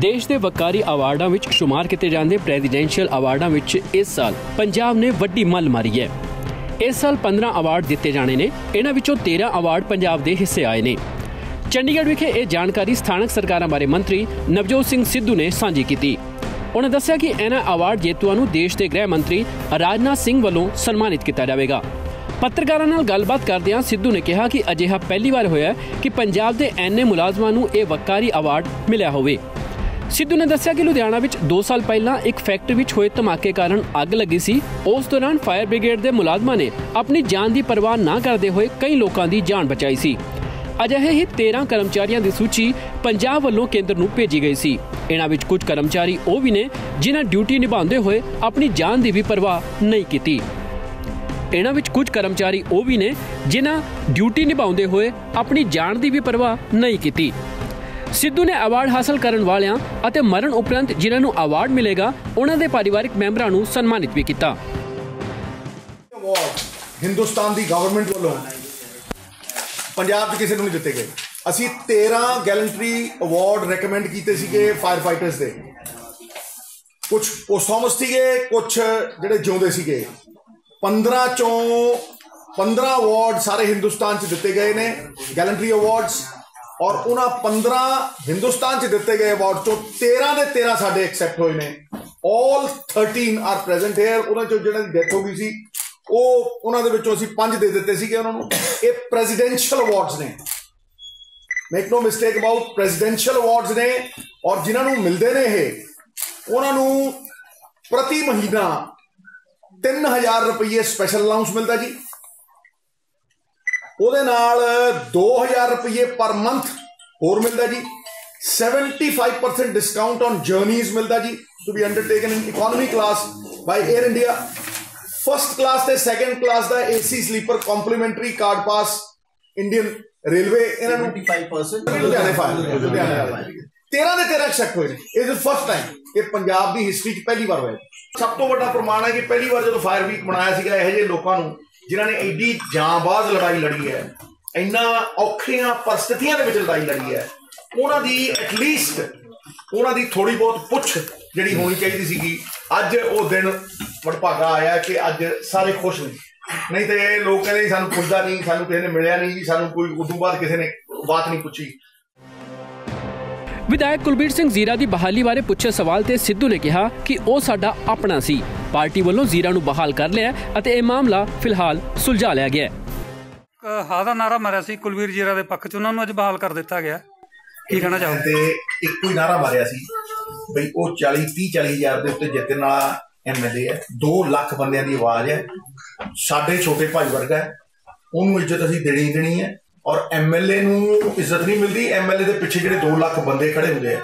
ਦੇਸ਼ ਦੇ ਵਕਾਰੀ ਅਵਾਰਡਾਂ ਵਿੱਚ ਸ਼ੁਮਾਰ ਕੀਤੇ ਜਾਂਦੇ ਪ੍ਰੈਜ਼ੀਡੈਂਸ਼ੀਅਲ ਅਵਾਰਡਾਂ ਵਿੱਚ ਇਸ ਸਾਲ ਪੰਜਾਬ ਨੇ ਵੱਡੀ ਮੱਲ ਮਾਰੀ ਹੈ। ਇਸ ਸਾਲ 15 ਅਵਾਰਡ ਦਿੱਤੇ ਜਾਣੇ ਨੇ। ਇਹਨਾਂ ਵਿੱਚੋਂ 13 ਅਵਾਰਡ ਪੰਜਾਬ ਦੇ ਹਿੱਸੇ ਆਏ ਨੇ। ਚੰਡੀਗੜ੍ਹ ਵਿਖੇ ਇਹ ਜਾਣਕਾਰੀ ਸਥਾਨਕ ਸਰਕਾਰਾਂ ਬਾਰੇ ਮੰਤਰੀ ਨਵਜੋਤ ਸਿੰਘ ਸਿੱਧੂ ਨੇ ਸਾਂਝੀ ਕੀਤੀ। ਉਹਨਾਂ ਦੱਸਿਆ ਕਿ ਇਹਨਾਂ ਅਵਾਰਡ ਜੇਤੂਆਂ ਨੂੰ ਦੇਸ਼ ਦੇ ਗ੍ਰਹਿ ਮੰਤਰੀ ਰਾਜਨਾਥ ਸਿੰਘ ਵੱਲੋਂ ਸਨਮਾਨਿਤ ਕੀਤਾ ਜਾਵੇਗਾ। ਪੱਤਰਕਾਰਾਂ ਨਾਲ ਗੱਲਬਾਤ ਕਰਦਿਆਂ ਸਿੱਧੂ ਨੇ ਕਿਹਾ ਕਿ ਅਜਿਹਾ ਪਹਿਲੀ ਵਾਰ ਹੋਇਆ ਕਿ ਪੰਜਾਬ ਦੇ ਐਨਏ ਮੁਲਾਜ਼ਮਾਂ ਨੂੰ ਇਹ ਵਕਾਰੀ ਅਵਾਰਡ ਮਿਲਿਆ ਹੋਵੇ। ਸਿੱਧੂ ਨੇ ਦੱਸਿਆ ਕਿ ਲੁਧਿਆਣਾ ਵਿੱਚ 2 ਸਾਲ ਪਹਿਲਾਂ ਇੱਕ ਫੈਕਟਰੀ ਵਿੱਚ ਹੋਏ ਧਮਾਕੇ ਕਾਰਨ ਅੱਗ ਲੱਗੀ ਸੀ। ਉਸ ਦੌਰਾਨ ਫਾਇਰ ਬ੍ਰਿਗੇਡ ਦੇ ਮੁਲਾਜ਼ਮਾਂ ਨੇ ਆਪਣੀ ਜਾਨ ਦੀ ਪਰਵਾਹ ਨਾ ਕਰਦੇ ਹੋਏ ਕਈ ਲੋਕਾਂ ਦੀ ਜਾਨ ਬਚਾਈ ਸੀ। ਅਜਿਹੇ ਹੀ 13 ਕਰਮਚਾਰੀਆਂ ਦੀ ਸੂਚੀ ਪੰਜਾਬ ਵੱਲੋਂ ਕੇਂਦਰ ਨੂੰ ਭੇਜੀ ਗਈ ਸੀ। ਇਹਨਾਂ ਵਿੱਚ ਕੁਝ ਕਰਮਚਾਰੀ ਉਹ ਵੀ ਨੇ ਜਿਨ੍ਹਾਂ ਡਿਊਟੀ ਨਿਭਾਉਂਦੇ ਹੋਏ ਆਪਣੀ ਜਾਨ ਦੀ ਵੀ ਪਰਵਾਹ ਨਹੀਂ ਕੀਤੀ। ਇਹਨਾਂ ਵਿੱਚ ਕੁਝ ਕਰਮਚਾਰੀ ਉਹ ਵੀ ਨੇ ਜਿਨ੍ਹਾਂ ਡਿਊਟੀ ਨਿਭਾਉਂਦੇ ਹੋਏ ਆਪਣੀ ਜਾਨ ਦੀ ਵੀ ਪਰਵਾਹ ਨਹੀਂ ਕੀਤੀ। ਸਿੱਧੂ ਨੇ ਅਵਾਰਡ ਹਾਸਲ ਕਰਨ ਵਾਲਿਆਂ ਅਤੇ ਮਰਨ ਉਪਰੰਤ ਜਿਨ੍ਹਾਂ ਨੂੰ ਅਵਾਰਡ ਮਿਲੇਗਾ, ਉਹਨਾਂ ਦੇ ਪਰਿਵਾਰਕ ਮੈਂਬਰਾਂ ਨੂੰ ਸਨਮਾਨਿਤ ਵੀ ਕੀਤਾ। ਹਿੰਦੁਸਤਾਨ ਦੀ ਗਵਰਨਮੈਂਟ ਵੱਲੋਂ ਪੰਜਾਬ 'ਚ ਕਿਸੇ ਨੂੰ ਨਹੀਂ ਦਿੱਤੇ ਗਏ। ਅਸੀਂ 13 ਗੈਲੰਟਰੀ ਅਵਾਰਡ ਰეკਮੈਂਡ ਕੀਤੇ ਸੀਗੇ ਫਾਇਰ ਫਾਈਟਰਸ ਦੇ। ਕੁਝ ਪੋਸਟੋਮਸ ਸੀਗੇ ਕੁਝ ਜਿਹੜੇ ਜਿਉਂਦੇ ਸੀਗੇ। 15 ਚੋਂ 15 ਅਵਾਰਡ ਸਾਰੇ ਹਿੰਦੁਸਤਾਨ 'ਚ ਦਿੱਤੇ ਗਏ ਨੇ। ਗੈਲੰਟਰੀ ਅਵਾਰਡਸ ਔਰ ਉਹਨਾਂ 15 ਹਿੰਦੁਸਤਾਨ 'ਚ ਦਿੱਤੇ ਗਏ ਅਵਾਰਡ ਚੋਂ 13 ਦੇ 13 ਸਾਡੇ ਐਕਸੈਪਟ ਹੋਏ ਨੇ। ਆਲ 13 ਆਰ ਪ੍ਰੈਜ਼ੈਂਟ ਹੇਅਰ ਉਹਨਾਂ ਚੋਂ ਜਿਹੜਾ ਦੀ ਡੈਥ ਹੋ ਗਈ ਸੀ, ਉਹ ਉਹਨਾਂ ਦੇ ਵਿੱਚੋਂ ਅਸੀਂ ਪੰਜ ਦੇ ਦਿੱਤੇ ਸੀਗੇ ਉਹਨਾਂ ਨੂੰ। ਇਹ ਪ੍ਰੈਜ਼ੀਡੈਂਸ਼ੀਅਲ ਅਵਾਰਡਸ ਨੇ। Make no mistake about presidential awards ਨੇ। ਔਰ ਜਿਨ੍ਹਾਂ ਨੂੰ ਮਿਲਦੇ ਨੇ ਇਹ, ਉਹਨਾਂ ਨੂੰ ਪ੍ਰਤੀ ਮਹੀਨਾ 3000 ਰੁਪਏ ਸਪੈਸ਼ਲ ਅਲਾਉਂਸ ਮਿਲਦਾ ਜੀ। ਉਹਦੇ ਨਾਲ 2000 ਰੁਪਏ ਪਰ ਮੰਥ ਹੋਰ ਮਿਲਦਾ ਜੀ। 75% ਡਿਸਕਾਊਂਟ ਔਨ ਜਰਨੀਜ਼ ਮਿਲਦਾ ਜੀ to be undertaken in economy class by air India first class ਤੇ ਸੈਕੰਡ ਕਲਾਸ ਦਾ AC sleeper complimentary card pass Indian railway ਇਹਨਾਂ ਨੂੰ 25% ਲੁਧਿਆਣੇ ਫਾਇਲ ਲੁਧਿਆਣੇ ਵਾਲੇ। 13 ਦੇ 13 ਐਕਸੈਪਟ ਹੋਏ ਨੇ ਇਹ ਇਜ਼ ਫਸਟ ਟਾਈਮ ਇਹ ਪੰਜਾਬ ਦੀ ਹਿਸਟਰੀ 'ਚ ਪਹਿਲੀ ਵਾਰ ਹੋਇਆ। ਸਭ ਤੋਂ ਵੱਡਾ ਪ੍ਰਮਾਣ ਹੈ ਕਿ ਪਹਿਲੀ ਵਾਰ ਜਦੋਂ ਫਾਇਰ ਵੀਕ ਮਨਾਇਆ ਸੀਗਾ ਇਹੋ ਜਿਹੇ ਲੋਕਾਂ ਨੂੰ ਜਿਨ੍ਹਾਂ ਨੇ ਐਡੀ ਜਾਂਬਾਜ਼ ਲੜਾਈ ਲੜੀ ਹੈ, ਇੰਨਾ ਔਖੀਆਂ ਪਰਿਸਥਿਤੀਆਂ ਦੇ ਵਿੱਚ ਲੜਾਈ ਲੜੀ ਹੈ, ਉਹਨਾਂ ਦੀ ਐਟਲੀਸਟ ਉਹਨਾਂ ਦੀ ਥੋੜੀ ਬਹੁਤ ਪੁੱਛ ਜਿਹੜੀ ਹੋਣੀ ਚਾਹੀਦੀ ਸੀਗੀ। ਅੱਜ ਉਹ ਦਿਨ ਵਡਭਾਗਾ ਆਇਆ ਕਿ ਅੱਜ ਸਾਰੇ ਖੁਸ਼ ਨੇ। ਨਹੀਂ ਤੇ ਇਹ ਲੋਕ ਕਹਿੰਦੇ ਸਾਨੂੰ ਪੁੱਛਦਾ ਨਹੀਂ, ਸਾਨੂੰ ਕਿਸੇ ਨੇ ਮਿਲਿਆ ਨਹੀਂ ਸਾਨੂੰ ਕੋਈ ਉਦੋਂ ਬਾਅਦ ਕਿਸੇ ਨੇ ਬਾਤ ਨਹੀਂ ਪੁੱਛੀ। ਵਿਧਾਇਕ ਕੁਲਬੀਰ ਸਿੰਘ ਜ਼ੀਰਾ ਦੀ ਬਹਾਲੀ ਬਾਰੇ ਪੁੱਛੇ ਸਵਾਲ ਤੇ ਸਿੱਧੂ ਨੇ ਕਿਹਾ ਕਿ ਉਹ ਸਾਡਾ ਆਪਣਾ ਸੀ। ਪਾਰਟੀ ਵੱਲੋਂ ਜ਼ੀਰਾ ਨੂੰ ਬਹਾਲ ਕਰ ਲਿਆ ਅਤੇ ਇਹ ਮਾਮਲਾ ਫਿਲਹਾਲ ਸੁਲਝਾ ਲਿਆ ਗਿਆ ਹੈ। ਦਾ ਨਾਰਾ ਮਾਰਿਆ ਸੀ ਕੁਲਵੀਰ ਜੀਰਾ ਦੇ ਪੱਖ ਚ ਉਹਨਾਂ ਨੂੰ ਅੱਜ ਬਹਾਲ ਕਰ ਦਿੱਤਾ ਗਿਆ। ਕੀ ਕਹਿਣਾ ਚਾਹੋਗੇ? ਇੱਕੋ ਹੀ ਨਾਰਾ ਮਾਰਿਆ ਸੀ ਬਈ ਉਹ 40 30 40 ਹਜ਼ਾਰ ਦੇ ਉੱਤੇ ਜਿੱਤਣ ਵਾਲਾ ਐਮਐਲਏ ਹੈ। 2 ਲੱਖ ਬੰਦਿਆਂ ਦੀ ਆਵਾਜ਼ ਹੈ। ਸਾਡੇ ਛੋਟੇ ਭਾਈ ਵਰਗਾ ਹੈ। ਉਹਨੂੰ ਇੱਜ਼ਤ ਅਸੀਂ ਦੇਣੀ ਦੇਣੀ ਹੈ। ਔਰ ਐਮਐਲਏ ਨੂੰ ਇੱਜ਼ਤ ਨਹੀਂ ਮਿਲਦੀ। ਐਮਐਲਏ ਦੇ ਪਿੱਛੇ ਜਿਹੜੇ 2 ਲੱਖ ਬੰਦੇ ਖੜੇ ਹੁੰਦੇ ਆ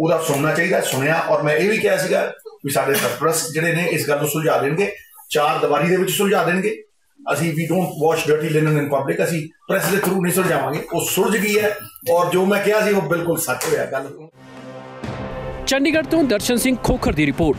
ਉਹਦਾ ਸੁਣਨਾ ਚਾਹੀਦਾ ਸੁਣਿਆ। ਔਰ ਮੈਂ ਇਹ ਵੀ ਕਿਹਾ ਸੀਗਾ ਵੀ ਸਾਡੇ ਸਰਪ੍ਰਸਤ ਜਿਹੜੇ ਨੇ ਇਸ ਗੱਲ ਨੂੰ ਸੁਲਝਾ ਦੇਣਗੇ, ਚਾਰ ਦੀਵਾਰੀ ਦੇ ਵਿੱਚ ਸੁਲਝਾ ਦੇਣਗੇ। ਅਸੀਂ ਵੀ don't wash dirty linen in public ਅਸੀਂ ਪ੍ਰੈਸ ਦੇ ਥਰੂ ਨਹੀਂ ਸੁਲਝਾਵਾਂਗੇ। ਉਹ ਸੁਲਝ ਗਈ ਹੈ ਔਰ ਜੋ ਮੈਂ ਕਿਹਾ ਸੀ, ਉਹ ਬਿਲਕੁਲ ਸੱਚ ਹੋਇਆ ਗੱਲ। ਚੰਡੀਗੜ੍ਹ ਤੋਂ ਦਰਸ਼ਨ ਸਿੰਘ ਖੋਖਰ ਦੀ ਰਿਪੋਰਟ।